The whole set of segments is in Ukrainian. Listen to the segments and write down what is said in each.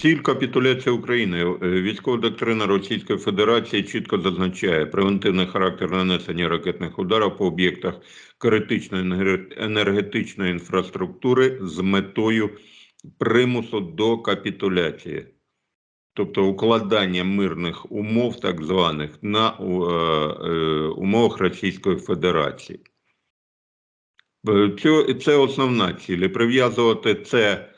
Ціль капітуляції України. Е, Військова доктрина Російської Федерації чітко зазначає превентивний характер нанесення ракетних ударів по об'єктах критичної енергетичної інфраструктури з метою примусу до капітуляції, тобто укладання мирних умов, так званих, на е, е, умовах Російської Федерації. Це, основна ціль. Прив'язувати це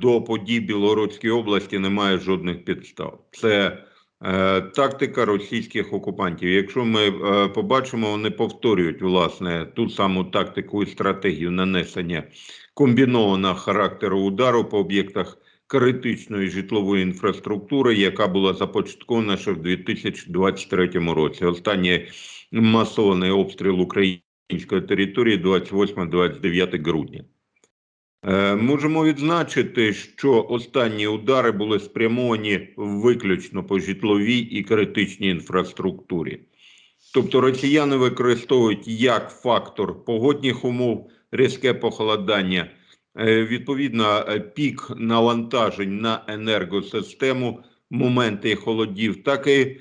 до подій Білоруської області немає жодних підстав. Це е, тактика російських окупантів. Якщо ми е, побачимо, вони повторюють власне ту саму тактику і стратегію нанесення комбінованого характеру удару по об'єктах критичної житлової інфраструктури, яка була започаткована ще в 2023 році. Останній масований обстріл української території 28-29 грудня. Е, Можемо відзначити, що останні удари були спрямовані виключно по житловій і критичній інфраструктурі. Тобто росіяни використовують як фактор погодних умов, різке похолодання, е, відповідно, е, пік навантажень на енергосистему, моменти холодів, так і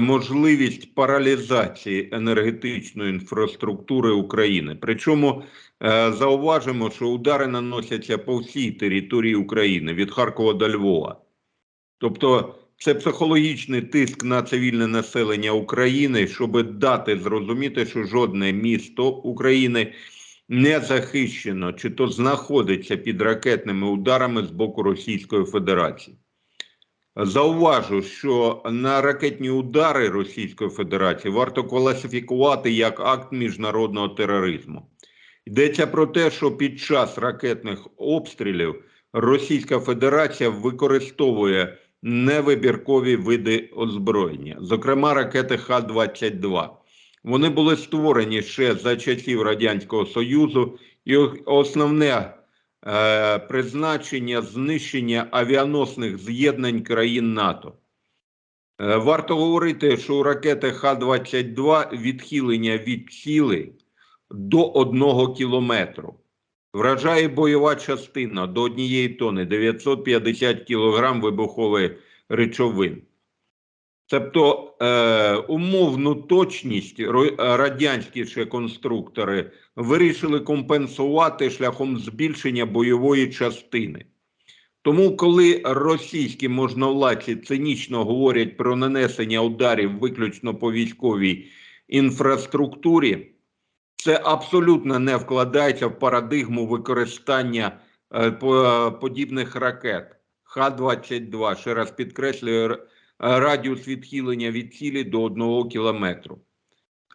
можливість паралізації енергетичної інфраструктури України. Причому Е, Зауважимо, що удари наносяться по всій території України від Харкова до Львова. Тобто це психологічний тиск на цивільне населення України, щоб дати зрозуміти, що жодне місто України не захищено чи то знаходиться під ракетними ударами з боку Російської Федерації. Зауважу, що на ракетні удари Російської Федерації варто класифікувати як акт міжнародного тероризму. Йдеться про те, що під час ракетних обстрілів Російська Федерація використовує невибіркові види озброєння, зокрема ракети Х-22. Вони були створені ще за часів Радянського Союзу, і основне призначення знищення авіаносних з'єднань країн НАТО. Е, варто говорити, що у ракети Х-22 відхилення від цілей до одного кілометру. Вражає бойова частина до однієї тони 950 кілограм вибухових речовин. Тобто е, умовну точність ро- радянські ще конструктори вирішили компенсувати шляхом збільшення бойової частини. Тому, коли російські можновладці цинічно говорять про нанесення ударів виключно по військовій інфраструктурі, це абсолютно не вкладається в парадигму використання е, по- подібних ракет. Х-22, ще раз підкреслюю, радіус відхилення від цілі до одного кілометру.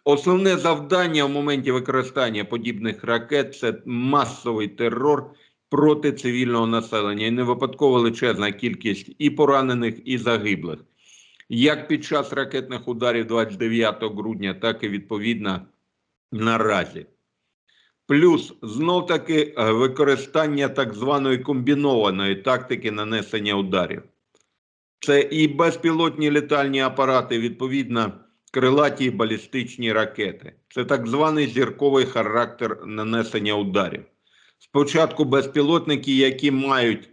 Основне завдання в моменті використання подібних ракет це масовий терор проти цивільного населення і не випадково величезна кількість і поранених, і загиблих. Як під час ракетних ударів 29 грудня, так і відповідно наразі. Плюс знов таки е, використання так званої комбінованої тактики нанесення ударів. Це і безпілотні літальні апарати, відповідно, крилаті балістичні ракети. Це так званий зірковий характер нанесення ударів. Спочатку безпілотники, які мають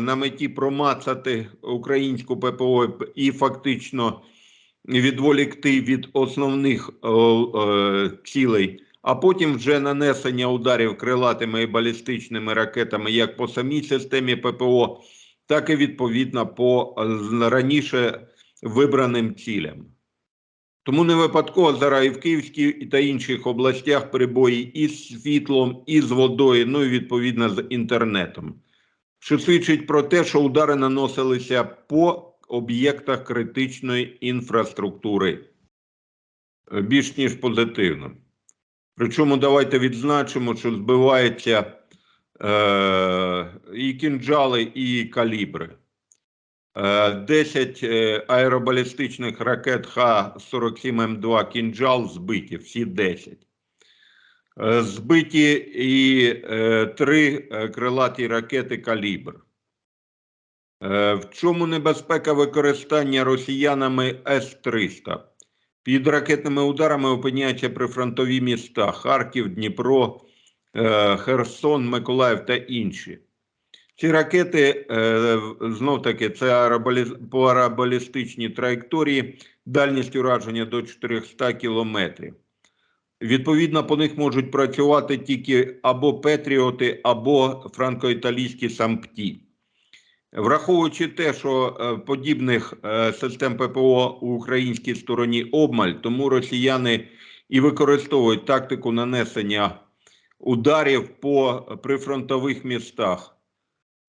на меті промацати українську ППО і фактично відволікти від основних цілей, а потім вже нанесення ударів крилатими і балістичними ракетами як по самій системі ППО, так і відповідно по е, раніше вибраним цілям. Тому не випадково зараз і в Київській та інших областях перебої із світлом, і з водою, ну і відповідно з інтернетом, що свідчить про те, що удари наносилися по об'єктах критичної інфраструктури Е, більш ніж позитивно. Причому давайте відзначимо, що збиваються е, і кінжали, і калібри. Е, 10 е, аеробалістичних ракет Х-47М2 «Кінжал» збиті, всі 10. Е, Збиті і е, три е, крилаті ракети «Калібр». Е, В чому небезпека використання росіянами С-300? Під ракетними ударами опиняються прифронтові міста Харків, Дніпро, е, Херсон, Миколаїв та інші. Ці ракети е, знов таки це параболістичні траєкторії дальністю ураження до 400 кілометрів. Відповідно, по них можуть працювати тільки або Петріоти, або франко-італійські сампті. Враховуючи те, що е, подібних е, систем ППО у українській стороні обмаль, тому росіяни і використовують тактику нанесення ударів по прифронтових містах.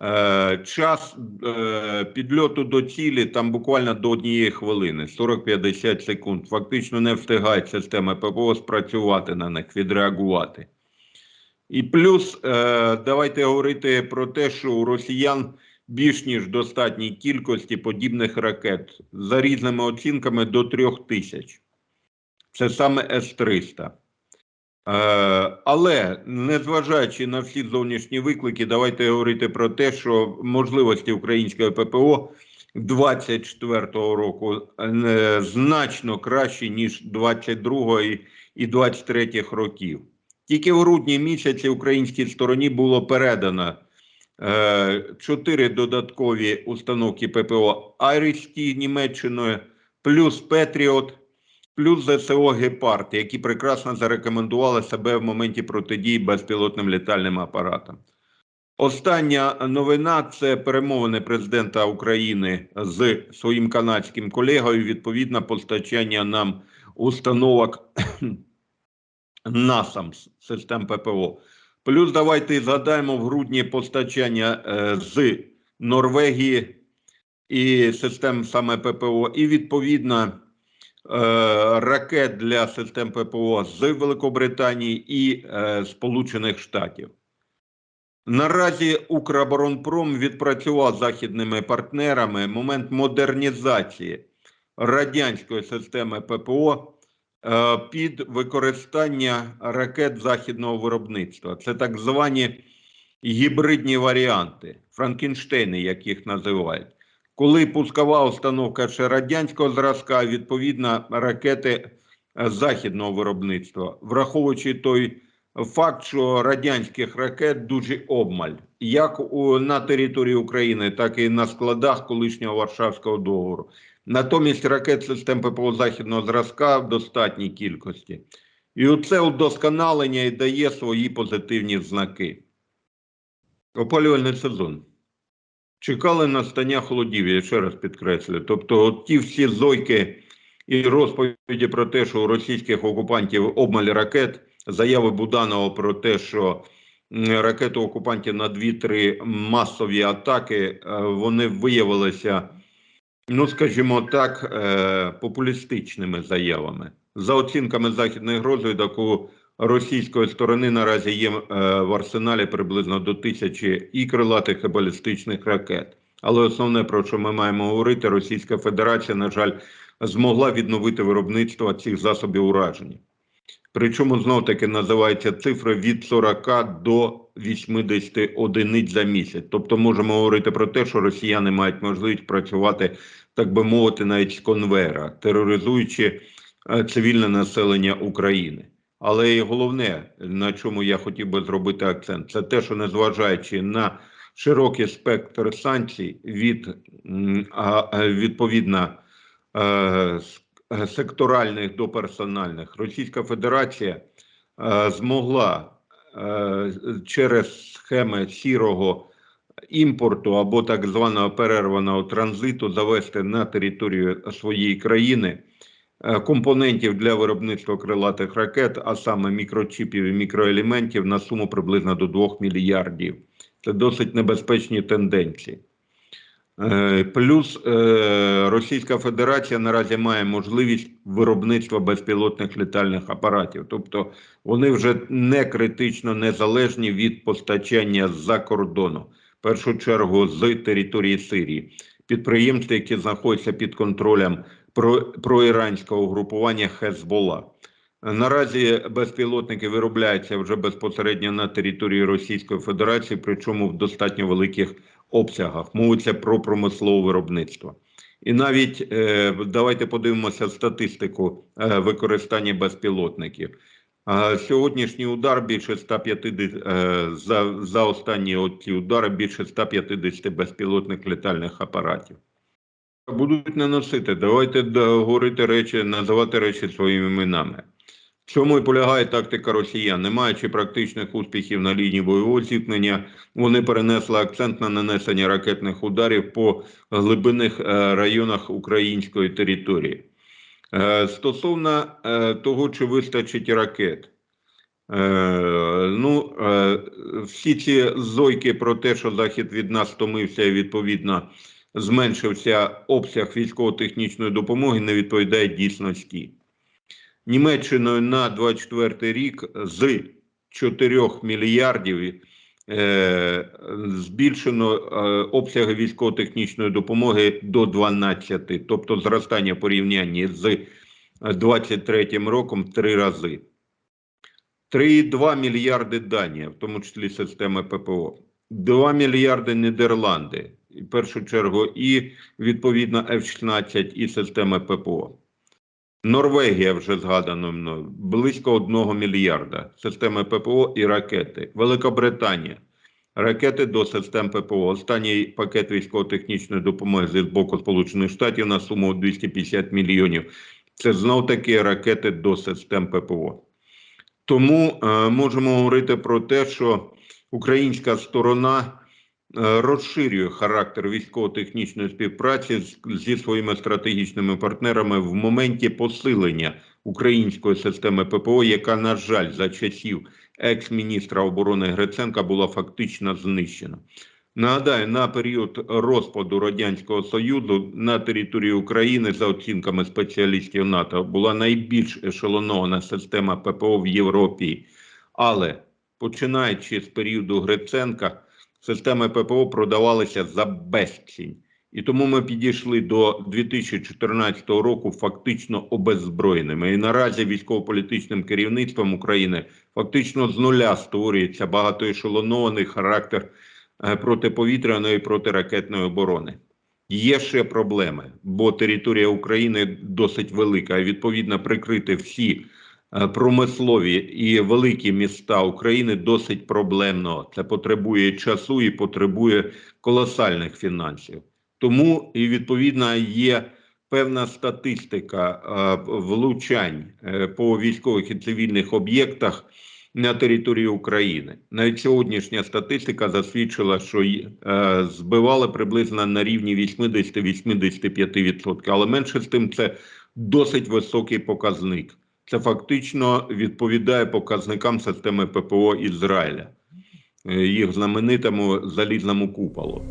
Е, Час е, підльоту до цілі там буквально до однієї хвилини, 40-50 секунд. Фактично не встигають системи ППО спрацювати на них, відреагувати. І плюс е, давайте говорити про те, що у росіян більш ніж достатній кількості подібних ракет за різними оцінками до трьох тисяч. Це саме С-300. Е, але незважаючи на всі зовнішні виклики, давайте говорити про те, що можливості української ППО 24-го року е, значно кращі ніж 22-го і- і 23-х років. Тільки в грудні місяці українській стороні було передано е, чотири додаткові установки ППО Айрісті Німеччиною, плюс Петріот, плюс ЗСО Гепард, які прекрасно зарекомендували себе в моменті протидії безпілотним літальним апаратам. Остання новина це перемовини президента України з своїм канадським колегою. Відповідно, постачання нам установок NASAMS систем ППО. Плюс давайте згадаємо в грудні постачання е, з Норвегії і систем саме ППО, і відповідно ракет для систем ППО з Великобританії і е, Сполучених Штатів. Наразі Укроборонпром відпрацював з західними партнерами момент модернізації радянської системи ППО е, під використання ракет західного виробництва. Це так звані гібридні варіанти, Франкенштейни, як їх називають. Коли пускова установка ще радянського зразка, відповідно ракети е, західного виробництва, враховуючи той факт, що радянських ракет дуже обмаль, як на території України, так і на складах колишнього Варшавського договору. Натомість ракет систем ППО західного зразка в достатній кількості. І оце удосконалення і дає свої позитивні знаки. Опалювальний сезон. Чекали настання холодів, я ще раз підкреслю. Тобто, от ті всі зойки і розповіді про те, що у російських окупантів обмаль ракет, заяви Буданова про те, що м, ракети окупантів на 2-3 масові атаки, е, вони виявилися, ну скажімо так, е, популістичними заявами. За оцінками західних розвідок, у російської сторони наразі є е, в арсеналі приблизно до тисячі і крилатих, і балістичних ракет. Але основне, про що ми маємо говорити, Російська Федерація, на жаль, змогла відновити виробництво цих засобів ураження. Причому знов таки називаються цифри від 40 до 80 одиниць за місяць. Тобто можемо говорити про те, що росіяни мають можливість працювати, так би мовити, навіть з конвейера, тероризуючи е, цивільне населення України. Але і головне, на чому я хотів би зробити акцент, це те, що незважаючи на широкий спектр санкцій від відповідно е, секторальних до персональних, Російська Федерація е, змогла е, через схеми сірого імпорту або так званого перерваного транзиту завести на територію своєї країни компонентів для виробництва крилатих ракет, а саме мікрочіпів і мікроелементів на суму приблизно до 2 мільярдів. Це досить небезпечні тенденції. Е, Плюс е, Російська Федерація наразі має можливість виробництва безпілотних літальних апаратів, тобто вони вже не критично незалежні від постачання з-за кордону, в першу чергу з території Сирії. Підприємства, які знаходяться під контролем про, проіранського угрупування Хезбола. Наразі безпілотники виробляються вже безпосередньо на території Російської Федерації, причому в достатньо великих обсягах. Мовиться про промислове виробництво. І навіть е, давайте подивимося статистику е, використання безпілотників. Сьогоднішній удар більше 150, е, за, за останні оці удари більше 150 безпілотних літальних апаратів. Будуть наносити. Давайте говорити речі, називати речі своїми іменами. В чому і полягає тактика росіян? Не маючи практичних успіхів на лінії бойового зіткнення, вони перенесли акцент на нанесення ракетних ударів по глибинних е, районах української території. Е, Стосовно е, того, чи вистачить ракет. Ну, всі ці зойки про те, що Захід від нас стомився і відповідно зменшився обсяг військово-технічної допомоги, не відповідають дійсності. Німеччиною на 24 рік з 4 мільярдів е, збільшено е, обсяги військово-технічної допомоги до 12, тобто зростання в порівнянні з 23 роком в три рази. 3,2 мільярди Данія, в тому числі системи ППО, 2 мільярди Нідерланди, в першу чергу, і відповідно F-16 і системи ППО. Норвегія вже згадано мною, близько 1 мільярда системи ППО і ракети. Великобританія. Ракети до систем ППО. Останній пакет військово-технічної допомоги з боку Сполучених Штатів на суму 250 мільйонів. Це знов таки ракети до систем ППО. Тому е, можемо говорити про те, що українська сторона розширює характер військово-технічної співпраці зі своїми стратегічними партнерами в моменті посилення української системи ППО, яка, на жаль, за часів екс-міністра оборони Гриценка була фактично знищена. Нагадаю, на період розпаду Радянського Союзу на території України, за оцінками спеціалістів НАТО, була найбільш ешелонована система ППО в Європі. Але починаючи з періоду Гриценка, системи ППО продавалися за безцінь. І тому ми підійшли до 2014 року фактично обеззброєними. І наразі військово-політичним керівництвом України фактично з нуля створюється багатоешелонований характер е, протиповітряної і протиракетної оборони. Є ще проблеми, бо територія України досить велика, і відповідно прикрити всі промислові і великі міста України досить проблемно. Це потребує часу і потребує колосальних фінансів. Тому і відповідно є певна статистика е, влучань е, по військових і цивільних об'єктах на території України. Навіть сьогоднішня статистика засвідчила, що е, збивали приблизно на рівні 80-85%. Але менше з тим це досить високий показник. Це фактично відповідає показникам системи ППО Ізраїля, е, їх знаменитому залізному куполу.